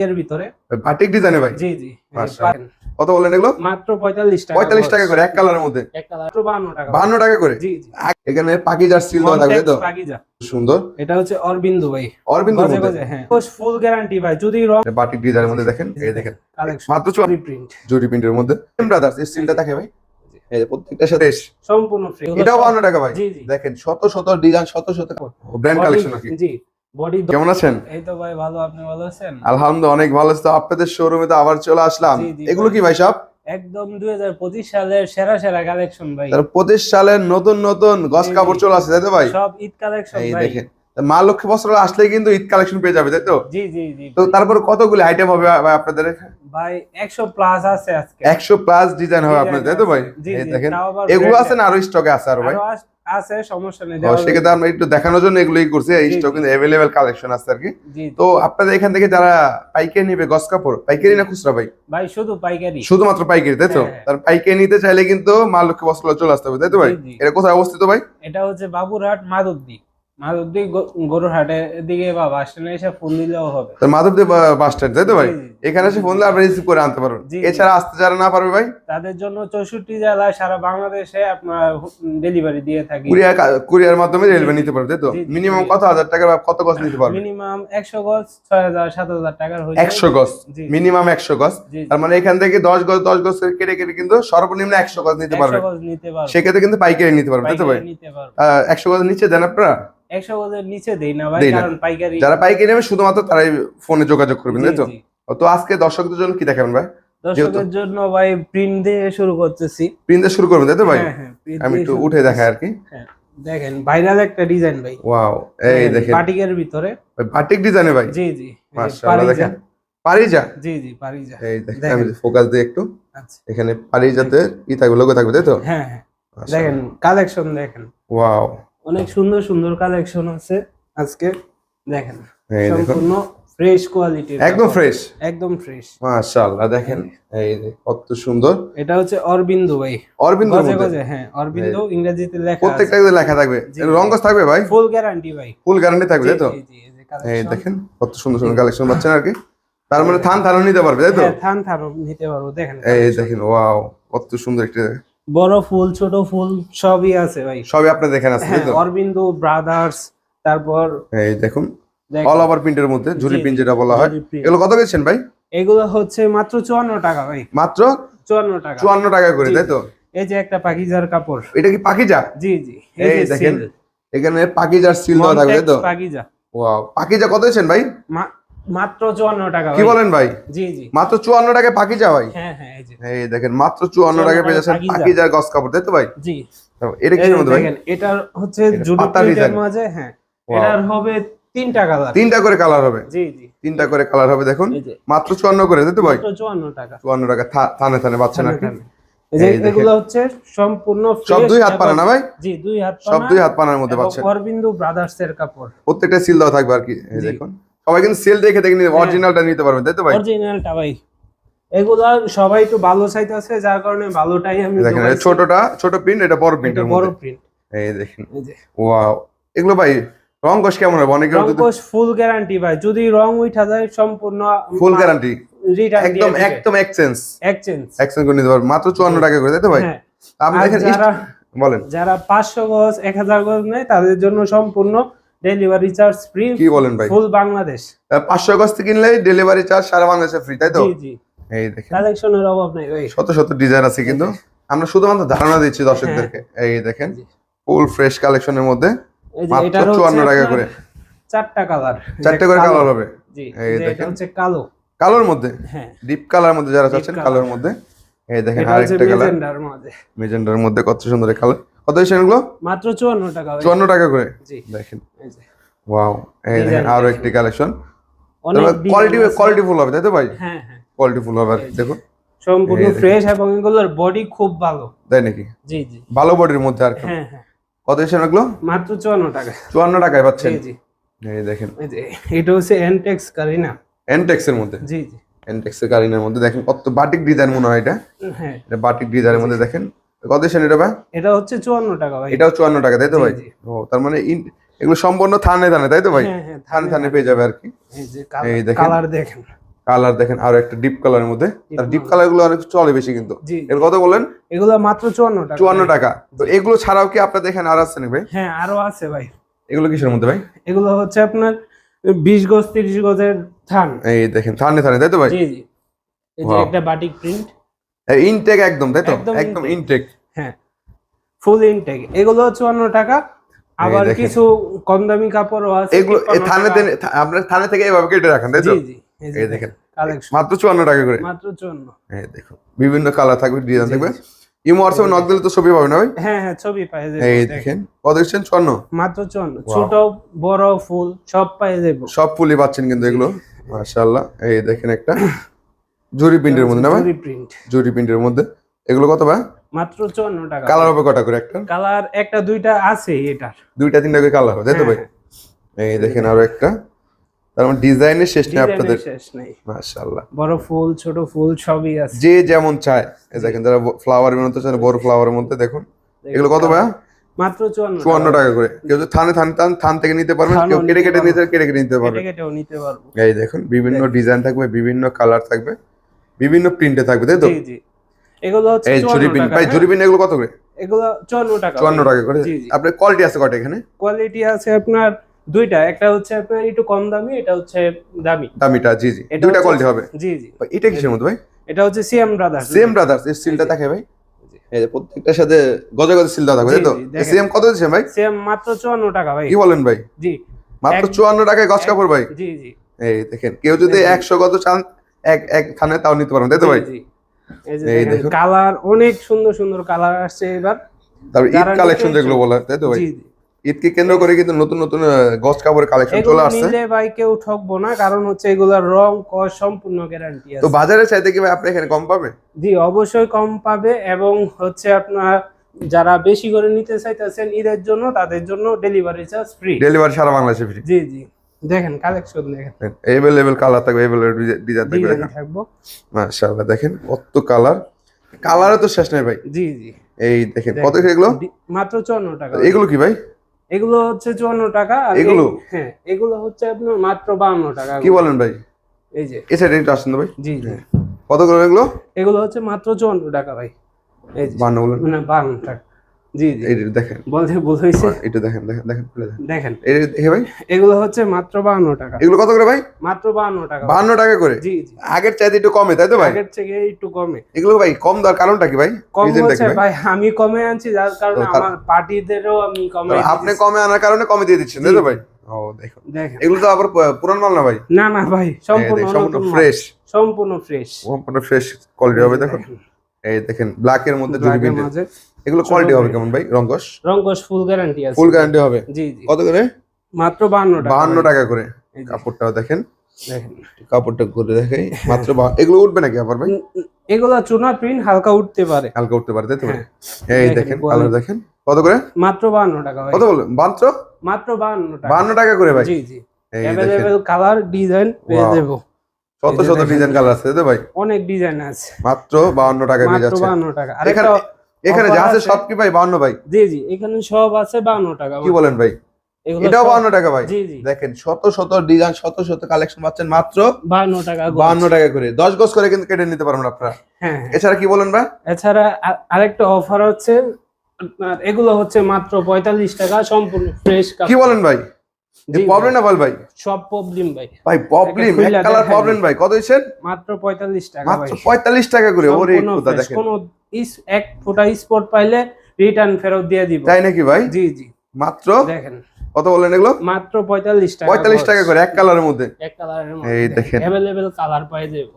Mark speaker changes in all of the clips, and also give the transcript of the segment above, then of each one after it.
Speaker 1: এর ভিতরে।
Speaker 2: বাটিক ডিজাইনে ভাই?
Speaker 1: জি জি। পাবেন।
Speaker 2: কত বলেন এগুলো?
Speaker 1: মাত্র পঁয়তাল্লিশ টাকা
Speaker 2: পঁয়তাল্লিশ টাকা করে এক কালারের মধ্যে?
Speaker 1: এক কালার মাত্র বান্ন টাকা
Speaker 2: বাহান্ন টাকা করে?
Speaker 1: জি জি।
Speaker 2: এখানে পাকিজার সিল দেওয়া থাকবে তো?
Speaker 1: পাকিজা।
Speaker 2: সুন্দর।
Speaker 1: এটা হচ্ছে অরবিন্দু ভাই।
Speaker 2: অরবিন্দুর
Speaker 1: গজে
Speaker 2: মধ্যে।
Speaker 1: হ্যাঁ। ফুল গ্যারান্টি ভাই। যদি রং
Speaker 2: বাটিক ডিজাইনের মধ্যে দেখেন। এই দেখেন। মাত্র চুয়ান্ন
Speaker 1: প্রিন্ট
Speaker 2: জুরি প্রিন্টের মধ্যে। ব্রাদার্স এই সিলটা থাকে ভাই। প্রত্যেকটার সাথে
Speaker 1: সম্পূর্ণ ফ্রি
Speaker 2: এটাও বাহান্ন টাকা ভাই। দেখেন শত শত ডিজাইন শত শত ব্র্যান্ড কালেকশন নাকি?
Speaker 1: জি। বডি
Speaker 2: কেমন আছেন?
Speaker 1: এই তো ভাই ভালো। আপনি ভালো আছেন?
Speaker 2: আলহামদুলিল্লাহ অনেক ভালো আছে। তো আপনাদের শোরুমে তো আবার চলে আসলাম। এগুলো কি ভাই
Speaker 1: একদম সালের সেরা সেরা কালেকশন ভাই।
Speaker 2: তার পঁচিশ সালের নতুন নতুন গস কাপড় চলে আসছে তাই তো ভাই?
Speaker 1: সব ঈদ কালেকশন
Speaker 2: এই দেখেন। মা লক্ষ্মী বস্ত্র আসলে কিন্তু ঈদ কালেকশন পেয়ে যাবে তাই তো?
Speaker 1: জি জি জি।
Speaker 2: তো তারপর কতগুলো আইটেম হবে ভাই আপনাদের
Speaker 1: ভাই একশো প্লাস আছে আজকে।
Speaker 2: একশো প্লাস ডিজাইন হবে আপনাদের তাই তো ভাই? এই দেখেন। এগুলো আছে না আরও স্টকে আছে আরও ভাই?
Speaker 1: আছে সমস্যা নেই
Speaker 2: সেক্ষেত্রে আমরা একটু দেখানোর জন্য এগুলোই করছি এই স্টক কিন্তু অ্যাভেলেবেল কালেকশন আছে আর কি। তো আপনাদের এখান থেকে যারা পাইকারি নিবে গস কাপড় পাইকারি না খুচরা ভাই?
Speaker 1: ভাই শুধু পাইকারি।
Speaker 2: শুধুমাত্র পাইকারি তাই তো?
Speaker 1: হ্যাঁ।
Speaker 2: তার পাইকারি নিতে চাইলে কিন্তু মা লক্ষ্মী বস্ত্র চলে আসতে হবে তাই তো ভাই। এটা কোথায় অবস্থিত ভাই?
Speaker 1: এটা হচ্ছে বাবুরহাট মাধবদী। মাধবদী গো- গরুরহাটের বা বাস স্ট্যান্ডে এসে ফোন দিলেও হবে।
Speaker 2: তো মাধবদেব বাস স্ট্যান্ড তাই তো ভাই?
Speaker 1: জি, জি।
Speaker 2: এখানে এসে ফোন দিলে আপনি রিসিভ করে আনতে পারবেন। এছাড়া আসতে যারা না পারবে ভাই?
Speaker 1: তাদের জন্য চৌষট্টি জেলায় সারা বাংলাদেশে আপনার ডেলিভারি দিয়ে থাকি।
Speaker 2: কুরিয়ার কুরিয়ার মাধ্যমে নিতে পারবে তাই তো?
Speaker 1: জি, জি,
Speaker 2: মিনিমাম কত হাজার টাকা বা কত গজ নিতে পারবে?
Speaker 1: মিনিমাম একশো গজ ছয় হাজার সাত হাজার টাকার হয়ে
Speaker 2: একশো গজ? মিনিমাম একশো গজ? তার মানে এখান থেকে দশ গজ দশ গজ কেটে কেটে কিন্তু সর্বনিম্ন একশো গজ নিতে পারবে। সেক্ষেত্রে কিন্তু পাইকারি নিতে পারবে তাই তো ভাই? একশো গজ নিচে দেন আপনারা?
Speaker 1: একশো গজের নিচে দেই না ভাই কারণ পাইকারি
Speaker 2: যারা পাইকারি নেবে শুধুমাত্র তারাই ফোনে যোগাযোগ করবেন তাই তো? তো আজকে দর্শকদের জন্য কি দেখাবেন ভাই?
Speaker 1: দর্শকের জন্য ভাই প্রিন্ট দিয়ে শুরু করতেছি।
Speaker 2: প্রিন্ট দিয়ে শুরু করবেন তাই তো ভাই?
Speaker 1: হ্যাঁ, হ্যাঁ,
Speaker 2: আমি একটু উঠে দেখাই আর কি।
Speaker 1: হ্যাঁ, দেখেন ভাইরাল একটা ডিজাইন ভাই।
Speaker 2: ওয়াও এই দেখেন।
Speaker 1: বাটিকের ভিতরে।
Speaker 2: বাটিক ডিজাইনে ভাই?
Speaker 1: জি জি।
Speaker 2: মাশাআল্লাহ দেখেন। পারিজা?
Speaker 1: জি জি পারিজা।
Speaker 2: এই দেখেন। আমি ফোকাস দিই একটু।
Speaker 1: আচ্ছা।
Speaker 2: এখানে পারিজাতে ই থাকবে লোগো থাকবে তাই তো?
Speaker 1: হ্যাঁ হ্যাঁ। দেখেন কালেকশন দেখেন।
Speaker 2: ওয়াও
Speaker 1: অনেক সুন্দর সুন্দর কালেকশন আছে। আজকে দেখেন সম্পূর্ণ ফ্রেশ কোয়ালিটির
Speaker 2: একদম ফ্রেশ
Speaker 1: একদম ফ্রেশ
Speaker 2: মাশাআল্লাহ দেখেন এই কত সুন্দর।
Speaker 1: এটা হচ্ছে অরবিন্দু ভাই।
Speaker 2: অরবিন্দ
Speaker 1: গজে হ্যাঁ অরবিন্দু ইংরেজিতে লেখা
Speaker 2: প্রত্যেকটা কিন্তু লেখা থাকবে।
Speaker 1: জি।
Speaker 2: রঙ্গস থাকবে ভাই?
Speaker 1: ফুল গ্যারান্টি ভাই।
Speaker 2: ফুল গ্যারান্টি থাকবে তাই তো?
Speaker 1: এই।
Speaker 2: দেখেন কত সুন্দর সুন্দর কালেকশন পাচ্ছেন আর কি। তার মানে থান থানও নিতে পারবে তাই তো?
Speaker 1: হ্যাঁ, থান থান নিতে পারব দেখেন।
Speaker 2: এই দেখেন ওয়াও কত সুন্দর একটা
Speaker 1: বড় ফুল ছোট ফুল সবই আছে ভাই।
Speaker 2: সবই আপনি দেখেন আছে তাই তো
Speaker 1: অরবিন্দু ব্রাদার্স তারপর
Speaker 2: এই দেখুন অল ওভার প্রিন্টের মধ্যে ঝুরি প্রিন্ট যেটা বলা হয়। এগুলো কত গেছেন ভাই?
Speaker 1: এগুলো হচ্ছে মাত্র চুয়ান্ন টাকা ভাই।
Speaker 2: মাত্র
Speaker 1: চুয়ান্ন টাকা।
Speaker 2: চুয়ান্ন টাকা করে তাই তো?
Speaker 1: এই যে একটা পাকিজার কাপড়।
Speaker 2: এটা কি পাকিজা?
Speaker 1: জি জি।
Speaker 2: এই দেখেন, এখানে পাকিজার সিল দেওয়া থাকবে তো?
Speaker 1: পাকিজা।
Speaker 2: ওয়াও পাকিজা কত গেছেন ভাই?
Speaker 1: মা- মাত্র চুয়ান্ন টাকা
Speaker 2: কি বলেন ভাই?
Speaker 1: জি জি।
Speaker 2: মাত্র চুয়ান্ন টাকায় পাকিজা ভাই?
Speaker 1: হ্যাঁ হ্যাঁ এই যে।
Speaker 2: এই দেখেন মাত্র
Speaker 1: 54
Speaker 2: টাকায় পেয়ে যাচ্ছেন
Speaker 1: পাকিজা।
Speaker 2: পাকিজার গস কাপড় তাই তো ভাই?
Speaker 1: জি।
Speaker 2: এটা কি মধ্যে ভাই?
Speaker 1: দেখেন এটার হচ্ছে জুডো প্রিন্টের মাঝে হ্যাঁ এটার হবে তিনটা কালার।
Speaker 2: তিনটা করে কালার হবে?
Speaker 1: জি জি।
Speaker 2: তিনটা করে কালার হবে দেখুন। মাত্র চুয়ান্ন করে তাই তো ভাই?
Speaker 1: মাত্র টাকা।
Speaker 2: থানে থানে পাচ্ছেন।
Speaker 1: এগুলো হচ্ছে সম্পূর্ণ
Speaker 2: সব দুই হাত পানা না ভাই?
Speaker 1: জি দুই হাত
Speaker 2: সব দুই হাত পানার মধ্যে পাচ্ছেন।
Speaker 1: অরবিন্দু ব্রাদার্স এর কাপড়।
Speaker 2: প্রত্যেকটা সিল দেওয়া থাকবে আর কি দেখুন। সবাই কিন্তু সেল দেখে দেখে নিতে
Speaker 1: হ্যাঁ।
Speaker 2: অরিজিনালটা নিতে পারবেন তাই তো ভাই?
Speaker 1: অরিজিনালটা ভাই। এগুলা সবাই একটু ভালো চাইতেছে যার কারণে ভালোটাই আমি
Speaker 2: দেখেন ছোটটা ছোট প্রিন্ট এটা বড়
Speaker 1: এটা
Speaker 2: প্রিন্টের
Speaker 1: বড় প্রিন্ট
Speaker 2: এই দেখেন।
Speaker 1: এই যে।
Speaker 2: ওয়াও এগুলো ভাই রং কষ কেমন হবে? অনেকে
Speaker 1: রংকশ ফুল গ্যারান্টি ভাই। যদি রং উঠা যায় সম্পূর্ণ
Speaker 2: ফুল গ্যারান্টি একদম একদম এক্সচেঞ্জ
Speaker 1: এক্সচেঞ্জ
Speaker 2: এক্সচেঞ্জ করে নিতে পারবেন। মাত্র চুয়ান্ন টাকা করে তাই তো ভাই?
Speaker 1: হ্যাঁ।
Speaker 2: আপনি দেখেন
Speaker 1: যারা
Speaker 2: বলেন।
Speaker 1: যারা পাঁচশো গজ এক হাজার গজ নেয় তাদের জন্য সম্পূর্ণ ডেলিভারি চার্জ ফ্রি
Speaker 2: কি বলেন ভাই?
Speaker 1: ফুল বাংলাদেশ
Speaker 2: পাঁচশো গজ থেকে কিনলে ডেলিভারি চার্জ সারা বাংলাদেশে ফ্রি তাই তো?
Speaker 1: জি জি।
Speaker 2: এই দেখেন।
Speaker 1: কালেকশনের অভাব নেই ভাই
Speaker 2: শত শত ডিজাইন আছে কিন্তু। আমরা শুধুমাত্র ধারণা দিচ্ছি দর্শকদেরকে। এই দেখেন ফুল ফ্রেশ কালেকশনের মধ্যে মাত্র
Speaker 1: এটার হচ্ছে
Speaker 2: 54 টাকা করে।
Speaker 1: চারটা কালার
Speaker 2: চারটে করে কালার হবে।
Speaker 1: জি
Speaker 2: এই দেখেন।
Speaker 1: হচ্ছে কালো।
Speaker 2: কালোর মধ্যে?
Speaker 1: হ্যাঁ।
Speaker 2: ডিপ কালার মধ্যে যারা চাচ্ছেন কালোর মধ্যে। এই দেখেন আরেকটা কালার
Speaker 1: মেজেন্ডার মধ্যে।
Speaker 2: মেজেন্ডার মধ্যে কত সুন্দর কালার কত এগুলো?
Speaker 1: মাত্র চুয়ান্ন টাকা ভাই।
Speaker 2: চুয়ান্ন টাকা করে?
Speaker 1: জি।
Speaker 2: দেখেন। ওয়াও এই দেখেন
Speaker 1: আরও
Speaker 2: একটি কালেকশন কোয়ালিটি কোয়ালিটি ফুল হবে তাই তো ভাই?
Speaker 1: হ্যাঁ হ্যাঁ।
Speaker 2: কোয়ালিটি ফুল হবে
Speaker 1: সম্পূর্ণ ফ্রেশ এবং এগুলোর বডি খুব ভালো।
Speaker 2: তাই নাকি?
Speaker 1: জি জি।
Speaker 2: ভালো বডির মধ্যে আর
Speaker 1: হ্যাঁ হ্যাঁ।
Speaker 2: কত এগুলো?
Speaker 1: মাত্র চুয়ান্ন টাকা।
Speaker 2: চুয়ান্ন টাকায় পাচ্ছেন।
Speaker 1: জি জি।
Speaker 2: এই দেখেন।
Speaker 1: এটা হচ্ছে এনটেক্স কারিনা
Speaker 2: এনটেক্স এর মধ্যে?
Speaker 1: জি জি।
Speaker 2: এনটেক্স এর কারিনের মধ্যে দেখেন কত বাটিক ডিজাইন মনে হয় এটা।
Speaker 1: হ্যাঁ।
Speaker 2: এটা বাটিক ডিজাইনের মধ্যে দেখেন। কত এটা ভাই?
Speaker 1: এটা হচ্ছে চুয়ান্ন টাকা ভাই।
Speaker 2: এটাও চুয়ান্ন টাকা তাই তো ভাই? ও তার মানে এগুলো সম্পূর্ণ থানে থানে তাই তো ভাই?
Speaker 1: হ্যাঁ হ্যাঁ
Speaker 2: থানে থানে পেয়ে যাবে আর কি।
Speaker 1: এই যে
Speaker 2: দেখেন।
Speaker 1: কালার দেখেন।
Speaker 2: কালার দেখেন আরও একটা ডিপ কালারের মধ্যে। আর ডিপ কালার। গুলো অনেক চলে বেশি কিন্তু। এর কত বললেন?
Speaker 1: এগুলো মাত্র চুয়ান্ন টাকা।
Speaker 2: চুয়ান্ন টাকা। তো এগুলো ছাড়াও কি আপনাদের এখানে আর আছে নাকি ভাই?
Speaker 1: হ্যাঁ আরও আছে ভাই।
Speaker 2: এগুলো কিসের মধ্যে ভাই?
Speaker 1: এগুলো হচ্ছে আপনার বিশ গজ তিরিশ গজের থান।
Speaker 2: এই দেখেন থানে থানে তাই তো ভাই?
Speaker 1: জি জি। এই যে একটা বাটিক প্রিন্ট
Speaker 2: ইনটেক একদম তাই তো?
Speaker 1: একদম
Speaker 2: ইনটেক
Speaker 1: হ্যাঁ ফুল ইনটেক এগুলো চুয়ান্ন টাকা। আবার কিছু কম দামি কাপড়ও আছে
Speaker 2: এগুলো এই
Speaker 1: 53
Speaker 2: থানে
Speaker 1: টাকা।
Speaker 2: আপনার থানে থেকে এভাবে কেটে রাখেন তাই তো?
Speaker 1: জি জি এই
Speaker 2: দেখেন। মাত্র চুয়ান্ন টাকা করে।
Speaker 1: মাত্র চুয়ান্ন।
Speaker 2: এই দেখুন বিভিন্ন কালার থাকবে ডিজাইন থাকবে। ইমো হোয়াটসঅ্যাপ নক দিলে তো ছবি পাবে না ভাই?
Speaker 1: হ্যাঁ হ্যাঁ ছবি পাই যাবে
Speaker 2: এই
Speaker 1: দেখেন।
Speaker 2: কত দিচ্ছেন? চুয়ান্ন?
Speaker 1: মাত্র চুয়ান্ন।
Speaker 2: Wow.
Speaker 1: ছোট বড় ফুল সব পাই যাব
Speaker 2: সব ফুলই পাচ্ছেন কিন্তু এগুলো মাশাআল্লাহ। এই দেখেন একটা। জুরি প্রিন্টের মধ্যে না ভাই?
Speaker 1: প্রিন্ট।
Speaker 2: জুরি প্রিন্টের মধ্যে। এগুলো কত ভাই?
Speaker 1: মাত্র চুয়ান্ন টাকা।
Speaker 2: কালার হবে কটা করে একটা?
Speaker 1: কালার একটা দুইটা আছে এটার।
Speaker 2: দুইটা তিনটা করে কালার হবে তাই তো ভাই?
Speaker 1: হ্যাঁ,
Speaker 2: এই দেখেন আরও একটা। তার মানে ডিজাইনের শেষ নেই আপনাদের?
Speaker 1: শেষ নেই।
Speaker 2: মাশাআল্লাহ।
Speaker 1: বড় ফুল ছোট ফুল সবই আছে।
Speaker 2: যে যেমন চায়। এই দেখেন যারা ফ্লাওয়ারের মধ্যে চায় বড় ফ্লাওয়ারের মধ্যে দেখুন। এগুলো কত ভাই?
Speaker 1: মাত্র চুয়ান্ন
Speaker 2: চুয়ান্ন টাকা করে। কেউ যদি থানে থান থান থান থেকে নিতে পারবেন কেউ কেটে কেটে নিতে কেটে কেটে নিতে পারবেন
Speaker 1: কেটে কেটেও নিতে পারব।
Speaker 2: এই দেখুন বিভিন্ন ডিজাইন থাকবে বিভিন্ন কালার থাকবে। বিভিন্ন প্রিন্টে থাকবে তাই তো?
Speaker 1: জি জি। এগুলো হচ্ছে
Speaker 2: এই ভাই
Speaker 1: হ্যাঁ?
Speaker 2: এগুলো কত করে?
Speaker 1: এগুলো চুয়ান্ন টাকা
Speaker 2: চুয়ান্ন টাকা করে।
Speaker 1: জি জি।
Speaker 2: আপনার কোয়ালিটি আছে কটা এখানে?
Speaker 1: কোয়ালিটি আছে আপনার দুইটা। একটা হচ্ছে আপনার একটু কম দামি এটা হচ্ছে দামি।
Speaker 2: দামিটা জি জি।
Speaker 1: এটা
Speaker 2: দুইটা কোয়ালিটি হবে।
Speaker 1: জি জি।
Speaker 2: ভাই, এটা কিসের মধ্যে ভাই?
Speaker 1: এটা হচ্ছে সিএম ব্রাদার্স
Speaker 2: সেম ব্রাদার্স এই সিলটা দেখে ভাই। এই যে প্রত্যেকটার সাথে গজে গজে সিল দেওয়া থাকবে তাই তো। সেম কত দিচ্ছেন ভাই?
Speaker 1: সিএম মাত্র চুয়ান্ন টাকা ভাই।
Speaker 2: কি বলেন ভাই?
Speaker 1: জি।
Speaker 2: মাত্র
Speaker 1: এক-
Speaker 2: চুয়ান্ন টাকায় গজ কাপড় ভাই।
Speaker 1: জি জি।
Speaker 2: এই দেখেন কেউ যদি
Speaker 1: দেখেন।
Speaker 2: একশো গজ চান এক তাও নিতে পারবেন তাই তো ভাই।
Speaker 1: এই দেখেন। কালার অনেক সুন্দর সুন্দর কালার আসছে এবার।
Speaker 2: তারপর ঈদ কালেকশন যেগুলো বলা তাই তো ভাই? ঈদকে কেন্দ্র করে কিন্তু নতুন নতুন গজ কাপড়ের কালেকশন চলে আসছে।
Speaker 1: নিলে ভাই কেউ ঠকবো না কারণ হচ্ছে এগুলোর রং কস সম্পূর্ণ গ্যারান্টি
Speaker 2: তো বাজারে চাইতে কি ভাই আপনি এখানে কম পাবে?
Speaker 1: জি অবশ্যই কম পাবে এবং হচ্ছে আপনার যারা বেশি করে নিতে চাইতেছেন ঈদের জন্য তাদের জন্য ডেলিভারি চার্জ ফ্রি
Speaker 2: ডেলিভারি সারা বাংলাদেশে ফ্রি
Speaker 1: জি জি। দেখেন কালেকশন দেখেন।
Speaker 2: এভেলেবেল কালার থাকবে এভেলেবেল ডিজাইন থাকবে দেখেন।
Speaker 1: থাকব।
Speaker 2: মাশাআল্লাহ দেখেন কত কালার কালারে তো শেষ নেই ভাই।
Speaker 1: জি জি।
Speaker 2: এই দেখেন। কত এগুলো?
Speaker 1: মাত্র চুয়ান্ন টাকা।
Speaker 2: এগুলো কি ভাই?
Speaker 1: এগুলো হচ্ছে চুয়ান্ন টাকা আর
Speaker 2: এগুলো?
Speaker 1: হ্যাঁ এগুলো হচ্ছে আপনার মাত্র বাউন্ন টাকা
Speaker 2: কি বলেন ভাই?
Speaker 1: এই যে।
Speaker 2: এই সাইডে আসেন ভাই।
Speaker 1: জি জি।
Speaker 2: কত করে এগুলো?
Speaker 1: এগুলো হচ্ছে মাত্র চুয়ান্ন টাকা ভাই। এই যে।
Speaker 2: বান্ন বলেন।
Speaker 1: মানে বাউন্ন টাকা। জি জি।
Speaker 2: দেখেন।
Speaker 1: বলতে ভুল হয়েছে
Speaker 2: এটা দেখেন দেখেন দেখেন দেখেন। দেখে ভাই।
Speaker 1: এগুলো হচ্ছে মাত্র বাউন্ন টাকা।
Speaker 2: এগুলো কত করে ভাই?
Speaker 1: মাত্র বাউন্ন টাকা।
Speaker 2: বান্ন টাকা করে?
Speaker 1: জি জি।
Speaker 2: আগের চাইতে একটু কমে তাই তো ভাই?
Speaker 1: আগের থেকে একটু কমে।
Speaker 2: এগুলো ভাই কম কারণটা কি ভাই?
Speaker 1: কম হচ্ছে
Speaker 2: ভাই?
Speaker 1: আমি কমে আনছি যার কারণে আমার পার্টিদেরও আমি কমে
Speaker 2: আপনি কমে আনার কারণে কমে দিয়ে দিচ্ছেন তাই তো ভাই? ও এগুলো তো আবার পুরান মাল না ভাই?
Speaker 1: না না ভাই সম্পূর্ণ
Speaker 2: সম্পূর্ণ ফ্রেশ
Speaker 1: সম্পূর্ণ ফ্রেশ
Speaker 2: সম্পূর্ণ ফ্রেশ কোয়ালিটি হবে দেখুন। এই দেখেন ব্ল্যাক এর মধ্যে জুড়ি
Speaker 1: মাঝে।
Speaker 2: এগুলো কোয়ালিটি হবে কেমন ভাই রঙ্গস
Speaker 1: রঙ্গস ফুল গ্যারান্টি আছে
Speaker 2: ফুল গ্যারান্টি হবে
Speaker 1: জি জি
Speaker 2: কত করে
Speaker 1: মাত্র 52 টাকা
Speaker 2: বাহান্ন
Speaker 1: ভাই।
Speaker 2: টাকা করে
Speaker 1: এই যে,
Speaker 2: কাপড়টাও দেখেন
Speaker 1: দেখেন
Speaker 2: কাপড়টা করে দেখাই মাত্র বা- এগুলো উঠবে নাকি আবার ভাই
Speaker 1: উম, উম, এগুলা চুনা প্রিন্ট হালকা উঠতে পারে
Speaker 2: হালকা উঠতে পারে তাই তো ভাই?
Speaker 1: হ্যাঁ।
Speaker 2: এই
Speaker 1: দেখেন,
Speaker 2: দেখেন
Speaker 1: quality।
Speaker 2: কালার দেখেন কত করে
Speaker 1: মাত্র 52 টাকা ভাই
Speaker 2: কত বলবেন মাত্র
Speaker 1: মাত্র 52 টাকা
Speaker 2: বাহান্ন টাকা করে ভাই
Speaker 1: জি জি
Speaker 2: এই দেখেন
Speaker 1: अवेलेबल কালার ডিজাইন পেয়ে
Speaker 2: Wow.
Speaker 1: দেবো
Speaker 2: শত
Speaker 1: এই যে
Speaker 2: শত
Speaker 1: দেখেন।
Speaker 2: ডিজাইন কালার আছে তাই তো ভাই
Speaker 1: অনেক ডিজাইন আছে
Speaker 2: মাত্র বাহান্ন টাকা পেয়ে
Speaker 1: মাত্র
Speaker 2: যাচ্ছে
Speaker 1: 52 টাকা আর
Speaker 2: এখানে এখানে যা আছে। সব কি ভাই? বাহান্ন ভাই।
Speaker 1: জি জি এখানে সব আছে 52 টাকা
Speaker 2: কি বলেন ভাই? এটাও
Speaker 1: সব-
Speaker 2: বাহান্ন টাকা ভাই।
Speaker 1: জি জি।
Speaker 2: দেখেন শত শত ডিজাইন শত শত কালেকশন পাচ্ছেন মাত্র
Speaker 1: 52 টাকা গজ।
Speaker 2: বাহান্ন টাকা করে। দশ গজ করে কিন্তু কেটে নিতে পারবেন আপনারা।
Speaker 1: হ্যাঁ হ্যাঁ।
Speaker 2: এছাড়া কি বলেন ভাই?
Speaker 1: এছাড়া আরেকটা অফার হচ্ছে আপনার এগুলো হচ্ছে মাত্র 45 টাকা সম্পূর্ণ ফ্রেশ
Speaker 2: কি বলেন ভাই? প্রবলেম না বল ভাই?
Speaker 1: সব প্রবলেম ভাই।
Speaker 2: ভাই প্রবলেম এক কালার প্রবলেম ভাই। কত হইছেন
Speaker 1: মাত্র 45 টাকা ভাই।
Speaker 2: মাত্র পঁয়তাল্লিশ টাকা করে। ওরে
Speaker 1: সম্পূর্ণ
Speaker 2: দেখেন?
Speaker 1: কোনো ইস এক ফোঁটা স্পট পাইলে রিটার্ন ফেরত দিয়ে দিব
Speaker 2: তাই নাকি ভাই
Speaker 1: জি জি
Speaker 2: মাত্র
Speaker 1: দেখেন
Speaker 2: কত বললেন এগুলো
Speaker 1: মাত্র 45 টাকা
Speaker 2: পঁয়তাল্লিশ টাকা করে এক কালারের মধ্যে
Speaker 1: এক কালারের
Speaker 2: এই দেখেন।
Speaker 1: अवेलेबल কালার পাই দেব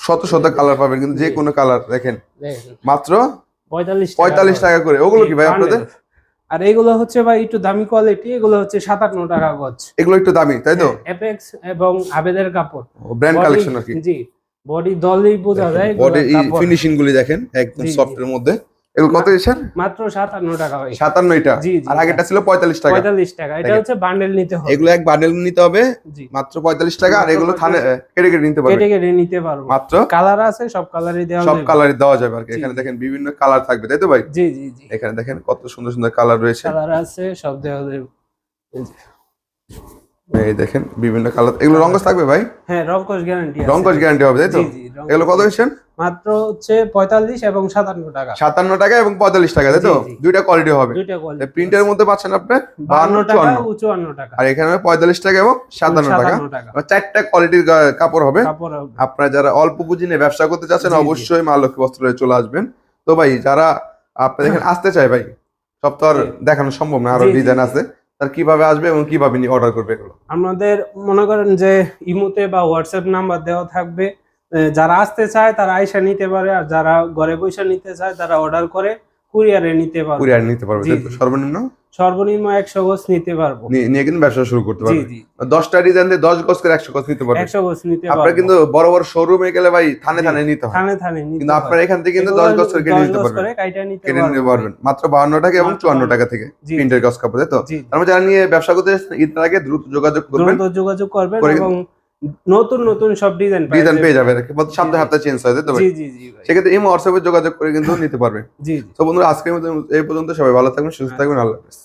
Speaker 2: শত শত কালার পাবেন কিন্তু যে
Speaker 1: জি।
Speaker 2: কোনো কালার দেখেন
Speaker 1: দেখেন
Speaker 2: মাত্র
Speaker 1: 45
Speaker 2: পঁয়তাল্লিশ টাকা করে ওগুলো কি ভাই
Speaker 1: Bundle।
Speaker 2: আপনাদের
Speaker 1: আর এগুলো হচ্ছে ভাই একটু দামি কোয়ালিটি এগুলো হচ্ছে 57 টাকা গজ
Speaker 2: এগুলো একটু দামি তাই তো
Speaker 1: এপেক্স এবং আবেদের কাপড়
Speaker 2: ব্র্যান্ড
Speaker 1: Body-
Speaker 2: কালেকশন আর কি
Speaker 1: জি বডি দলই বোঝা যায়
Speaker 2: বডি ফিনিশিং গুলি দেখেন একদম। সফট এর মধ্যে। এগুলো কত দিয়েছেন
Speaker 1: মাত্র 57 টাকা ভাই।
Speaker 2: সাতান্ন এটা
Speaker 1: জি, জি,
Speaker 2: আর আগেটা ছিল পঁয়তাল্লিশ টাকা।
Speaker 1: 45 টাকা। এটা হচ্ছে বান্ডেল নিতে হবে।
Speaker 2: এগুলো এক বান্ডেল নিতে হবে মাত্র পঁয়তাল্লিশ টাকা আর এগুলো থানে কেটে কেটে নিতে পারবে।
Speaker 1: কেটে কেটে নিতে পারব।
Speaker 2: মাত্র?
Speaker 1: কালার আছে সব কালারই দেওয়া
Speaker 2: সব
Speaker 1: যাবে।
Speaker 2: কালারই দেওয়া যাবে আর কি। এখানে দেখেন বিভিন্ন কালার থাকবে তাই তো ভাই?
Speaker 1: জি জি জি।
Speaker 2: এখানে দেখেন কত সুন্দর সুন্দর কালার রয়েছে।
Speaker 1: কালার আছে সব দেওয়া যাবে। এই
Speaker 2: দেখেন বিভিন্ন কালার। এগুলো রঙ্গস থাকবে ভাই?
Speaker 1: হ্যাঁ রংকশ গ্যারান্টি
Speaker 2: রঙ্গস গ্যারান্টি হবে তাই তো? এগুলো কত দিচ্ছেন?
Speaker 1: মাত্র হচ্ছে পঁয়তাল্লিশ এবং সাতান্ন টাকা।
Speaker 2: সাতান্ন টাকা এবং পঁয়তাল্লিশ টাকা তাই তো। দুইটা কোয়ালিটি হবে।
Speaker 1: দুইটা কোয়ালিটি
Speaker 2: প্রিন্টের মধ্যে পাচ্ছেন আপনি?
Speaker 1: বান্ন
Speaker 2: বান্ন
Speaker 1: টাকা
Speaker 2: চুয়ান্ন।
Speaker 1: ও চুয়ান্ন টাকা।
Speaker 2: আর এখানে পঁয়তাল্লিশ টাকা এবং সাতান্ন টাকা।
Speaker 1: সাতান্ন টাকা।
Speaker 2: চারটা কোয়ালিটির কাপড় হবে। আপনারা যারা অল্প পুঁজি নিয়ে ব্যবসা করতে চাচ্ছেন। অবশ্যই মা লক্ষ্মী বস্ত্রালয়ে চলে আসবেন। তো ভাই যারা আপনাদের এখানে আসতে চায় ভাই সব তো আর দেখানো সম্ভব না
Speaker 1: আরও
Speaker 2: ডিজাইন আছে। তার কীভাবে আসবে এবং কীভাবে অর্ডার করবে এগুলো?
Speaker 1: আমাদের মনে করেন যে ইমোতে বা হোয়াটসঅ্যাপ নাম্বার দেওয়া থাকবে। যারা আসতে চায় তারা আইসা নিতে পারে আর যারা ঘরে বসে নিতে চায় তারা অর্ডার করে কুরিয়ারে নিতে পারবে।
Speaker 2: কুরিয়ারে নিতে পারবে। সর্বনিম্ন
Speaker 1: সর্বনিম্ন একশো নিতে পারব।
Speaker 2: নিয়ে কিন্তু ব্যবসা শুরু করতে পারবে। দশটা ডিজাইন দিয়ে দশ গজ করে একশো গজ নিতে পারবে।
Speaker 1: একশো নিতে
Speaker 2: আপনারা কিন্তু বড় বড় শোরুমে গেলে ভাই থানে থানে নিতে হয়।
Speaker 1: থানে থানে
Speaker 2: কিন্তু আপনার এখান থেকে কিন্তু দশ গজ করে কেটে নিতে পারবেন।
Speaker 1: নিতে
Speaker 2: কেটে নিতে পারবেন। মাত্র বাহান্ন টাকা এবং চুয়ান্ন টাকা থেকে প্রিন্টের গজ কাপড় তাই তো? তার মধ্যে যারা নিয়ে ব্যবসা করতে ঈদের আগে দ্রুত যোগাযোগ করবেন।
Speaker 1: দ্রুত যোগাযোগ করবেন
Speaker 2: করে-
Speaker 1: এবং নতুন নতুন সব ডিজাইন
Speaker 2: ডিজাইন পেয়ে যাবে প্রতি সপ্তাহে। সপ্তাহে চেঞ্জ হয় তো
Speaker 1: জি জি জি
Speaker 2: সেক্ষেত্রে এই হোয়াটসঅ্যাপে যোগাযোগ করে কিন্তু নিতে পারবে।
Speaker 1: জি জি।
Speaker 2: তো বন্ধুরা আজকের মতো এই পর্যন্ত সবাই ভালো থাকবেন সুস্থ থাকবেন আল্লাহ হাফেজ।